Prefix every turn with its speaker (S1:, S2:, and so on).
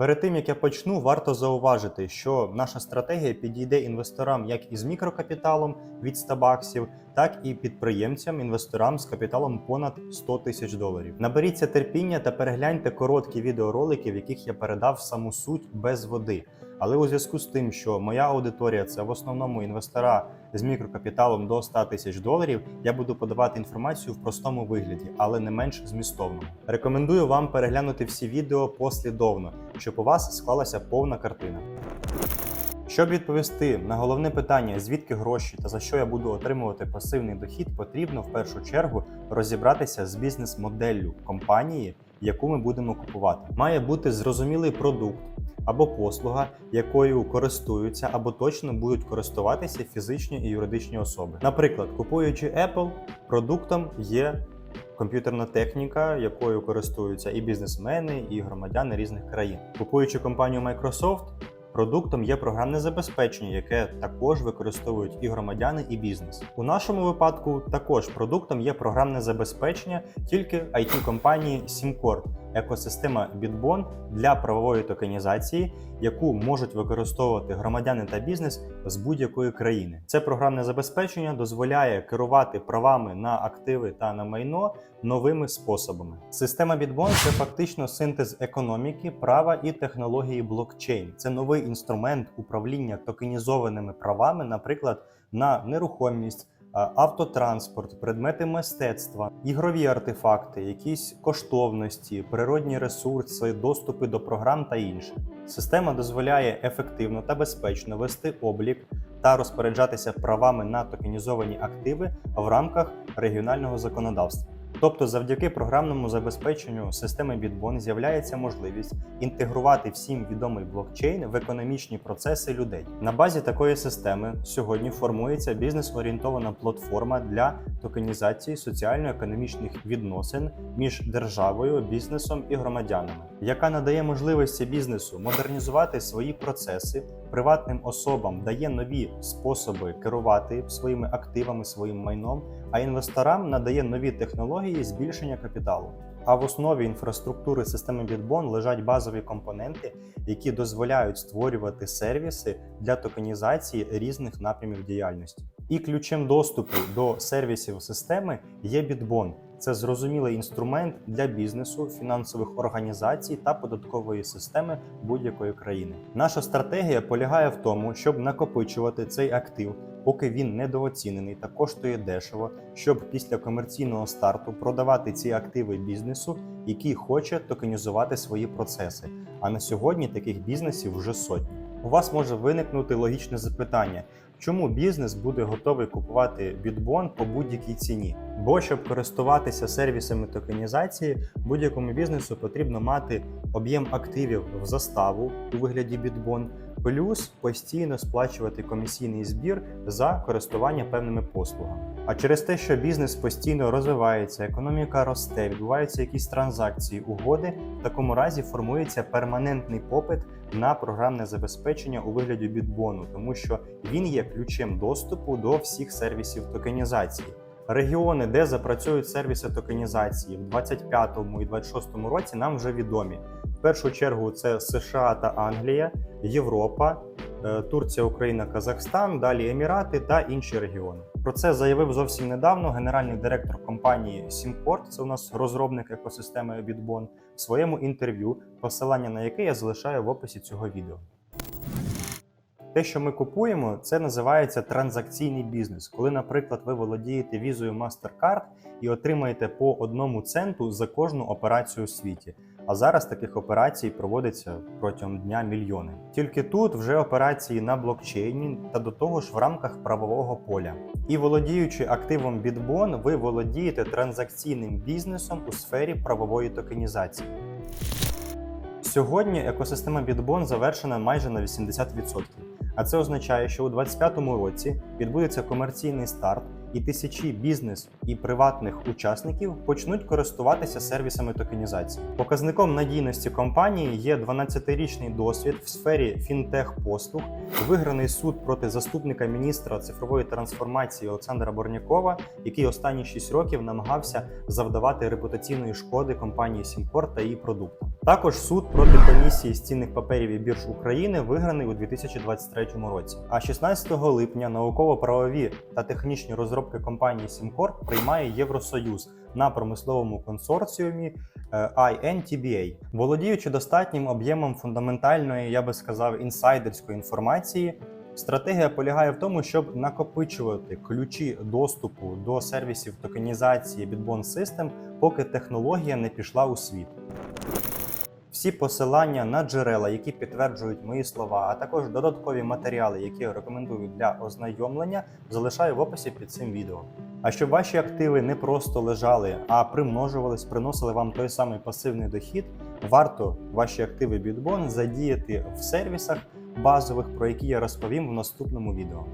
S1: Перед тим як я почну, варто зауважити, що наша стратегія підійде інвесторам як із мікрокапіталом від 100 баксів, так і підприємцям, інвесторам з капіталом понад 100 тисяч доларів. Наберіться терпіння та перегляньте короткі відеоролики, в яких я передав саму суть без води. Але у зв'язку з тим, що моя аудиторія це в основному інвестора з мікрокапіталом до 100 тисяч доларів, я буду подавати інформацію в простому вигляді, але не менш змістовному. Рекомендую вам переглянути всі відео послідовно, щоб у вас склалася повна картина. Щоб відповісти на головне питання, звідки гроші та за що я буду отримувати пасивний дохід, потрібно в першу чергу розібратися з бізнес-моделлю компанії, яку ми будемо купувати. Має бути зрозумілий продукт або послуга, якою користуються або точно будуть користуватися фізичні і юридичні особи. Наприклад, купуючи Apple, продуктом є комп'ютерна техніка, якою користуються і бізнесмени, і громадяни різних країн. Купуючи компанію Microsoft, Продуктом є програмне забезпечення, яке також використовують і громадяни, і бізнес. У нашому випадку також продуктом є програмне забезпечення тільки it компанії SimCorp, екосистема Bitbon для правової токенізації, яку можуть використовувати громадяни та бізнес з будь-якої країни. Це програмне забезпечення дозволяє керувати правами на активи та на майно новими способами. Система Bitbon – це фактично синтез економіки, права і технології блокчейн. Це новий інструмент управління токенізованими правами, наприклад, на нерухомість. А, Автотранспорт, предмети мистецтва, ігрові артефакти, якісь коштовності, природні ресурси, доступи до програм та інше. Система дозволяє ефективно та безпечно вести облік та розпоряджатися правами на токенізовані активи в рамках регіонального законодавства. Тобто, завдяки програмному забезпеченню системи Bitbon з'являється можливість інтегрувати всім відомий блокчейн в економічні процеси людей. На базі такої системи сьогодні формується бізнес-орієнтована платформа для токенізації соціально-економічних відносин між державою, бізнесом і громадянами, яка надає можливості бізнесу модернізувати свої процеси, приватним особам дає нові способи керувати своїми активами, своїм майном, а інвесторам надає нові технології збільшення капіталу. А в основі інфраструктури системи Bitbon лежать базові компоненти, які дозволяють створювати сервіси для токенізації різних напрямів діяльності. І ключем доступу до сервісів системи є Bitbon. Це зрозумілий інструмент для бізнесу, фінансових організацій та податкової системи будь-якої країни. Наша стратегія полягає в тому, щоб накопичувати цей актив, поки він недооцінений та коштує дешево, щоб після комерційного старту продавати ці активи бізнесу, який хоче токенізувати свої процеси. А на сьогодні таких бізнесів вже сотні. У вас може виникнути логічне запитання. Чому бізнес буде готовий купувати бітбон по будь-якій ціні? Бо щоб користуватися сервісами токенізації, будь-якому бізнесу потрібно мати об'єм активів в заставу у вигляді бітбон, плюс постійно сплачувати комісійний збір за користування певними послугами. А через те, що бізнес постійно розвивається, економіка росте, відбуваються якісь транзакції, угоди, в такому разі формується перманентний попит на програмне забезпечення у вигляді бітбону, тому що він є ключем доступу до всіх сервісів токенізації. Регіони, де запрацюють сервіси токенізації в 2025 і 2026 році, нам вже відомі. Першу чергу це США та Англія, Європа, е, Турція, Україна, Казахстан, далі Емірати та інші регіони. Про це заявив зовсім недавно генеральний директор компанії SimPort, це у нас розробник екосистеми Bitbon, в своєму інтерв'ю, посилання на яке я залишаю в описі цього відео. Те, що ми купуємо, це називається транзакційний бізнес. Коли, наприклад, ви володієте візою MasterCard і отримаєте по одному центу за кожну операцію у світі. А зараз таких операцій проводиться протягом дня мільйони. Тільки тут вже операції на блокчейні та до того ж в рамках правового поля. І володіючи активом Bitbon, ви володієте транзакційним бізнесом у сфері правової токенізації. Сьогодні екосистема Bitbon завершена майже на 80%. А це означає, що у 2025 році відбудеться комерційний старт, і тисячі бізнес і приватних учасників почнуть користуватися сервісами токенізації. Показником надійності компанії є 12-річний досвід в сфері фінтех-послуг, виграний суд проти заступника міністра цифрової трансформації Олександра Борнякова, який останні 6 років намагався завдавати репутаційної шкоди компанії Сімпорт та її продуктам. Також суд проти комісії з цінних паперів і бірж України виграний у 2023 році. А 16 липня науково-правові та технічні розробки компанії Сімкорп приймає Євросоюз на промисловому консорціумі е, INTBA. Володіючи достатнім об'ємом фундаментальної, я би сказав, інсайдерської інформації. Стратегія полягає в тому, щоб накопичувати ключі доступу до сервісів токенізації Bitbon System, поки технологія не пішла у світ. Всі посилання на джерела, які підтверджують мої слова, а також додаткові матеріали, які я рекомендую для ознайомлення, залишаю в описі під цим відео. А щоб ваші активи не просто лежали, а примножувались, приносили вам той самий пасивний дохід, варто ваші активи Bitbon задіяти в сервісах базових, про які я розповім в наступному відео.